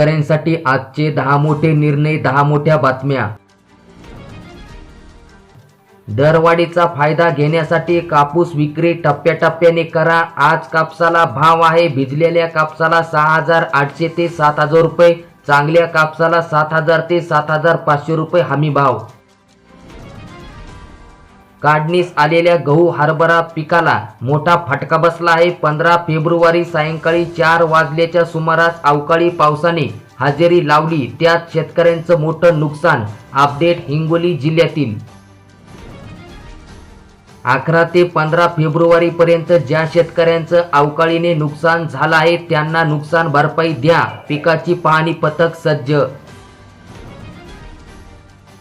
शेतकऱ्यांसाठी आजचे दहा मोठे निर्णय दहा मोठ्या बातम्या. दरवाढीचा फायदा घेण्यासाठी कापूस विक्री टप्प्याटप्प्याने करा. आज कापसाला भाव आहे. भिजलेल्या कापसाला सहा हजार आठशे ते सात हजार रुपये चांगल्या कापसाला सात हजार ते सात हजार पाचशे रुपये हमी भाव. काढणीस आलेल्या गहू हरभरा पिकाला मोठा फटका बसला आहे. पंधरा फेब्रुवारी सायंकाळी चार वाजल्याच्या सुमारास अवकाळी पावसाने हजेरी लावली. त्यात शेतकऱ्यांचं मोठं नुकसान अपडेट हिंगोली जिल्ह्यातील. अकरा ते पंधरा फेब्रुवारी पर्यंत ज्या शेतकऱ्यांचं अवकाळीने नुकसान झालं आहे त्यांना नुकसान भरपाई द्या. पिकाची पाहणी पथक सज्ज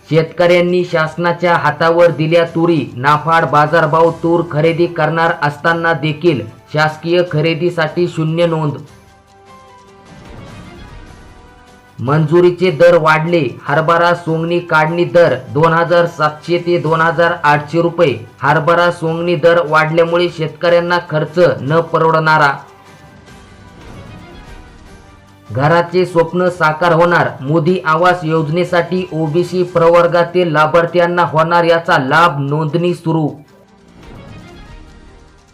शेतकऱ्यांनी शासनाच्या हातावर दिल्या तुरी नाफाड बाजारभाव तूर खरेदी करणार असताना देखील शासकीय खरेदीसाठी शून्य नोंद. मंजुरीचे दर वाढले हरभरा सोंगणी काढणी दर दोन हजार सातशे ते दोन हजार आठशे रुपये हरभरा सोंगणी दर वाढल्यामुळे शेतकऱ्यांना खर्च न परवडणारा घराचे स्वप्न साकार होणार. मोदी आवास योजनेसाठी ओबीसी प्रवर्गातील लाभार्थ्यांना होणार याचा लाभ नोंदणी सुरू.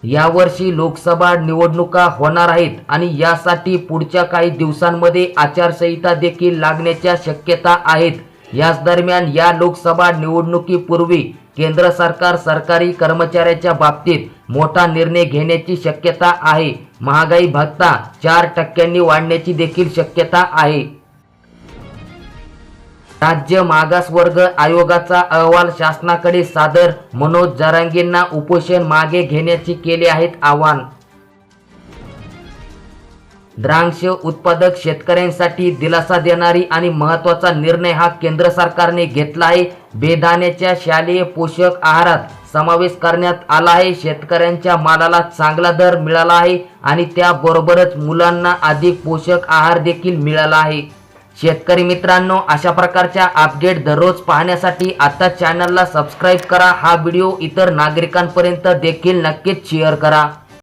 यावर्षी लोकसभा निवडणुका होणार आहेत आणि यासाठी पुढच्या काही दिवसांमध्ये आचारसंहिता देखील लागण्याच्या शक्यता आहेत. याच दरम्यान या लोकसभा निवडणुकीपूर्वी केंद्र सरकार सरकारी कर्मचाऱ्याच्या बाबतीत मोठा निर्णय घेण्याची शक्यता आहे. महागाई भत्ता चार टक्क्यांनी वाढण्याची देखील शक्यता आहे. राज्य मागासवर्ग आयोगाचा अहवाल शासनाकडे सादर मनोज जरांगेंना उपोषण मागे घेण्याचे केले आहेत आवाहन. द्राक्ष उत्पादक शेतकऱ्यांसाठी दिलासा देणारी आणि महत्त्वाचा निर्णय हा केंद्र सरकारने घेतला आहे. बेदाण्याच्या शालेय पोषक आहारात समावेश करण्यात आला आहे. शेतकऱ्यांच्या मालाला चांगला दर मिळाला आहे आणि त्याबरोबरच मुलांना अधिक पोषक आहार देखील मिळाला आहे. शेतकरी मित्रांनो अशा प्रकारच्या अपडेट दररोज पाहण्यासाठी आता चॅनलला सबस्क्राईब करा. हा व्हिडिओ इतर नागरिकांपर्यंत देखील नक्कीच शेअर करा.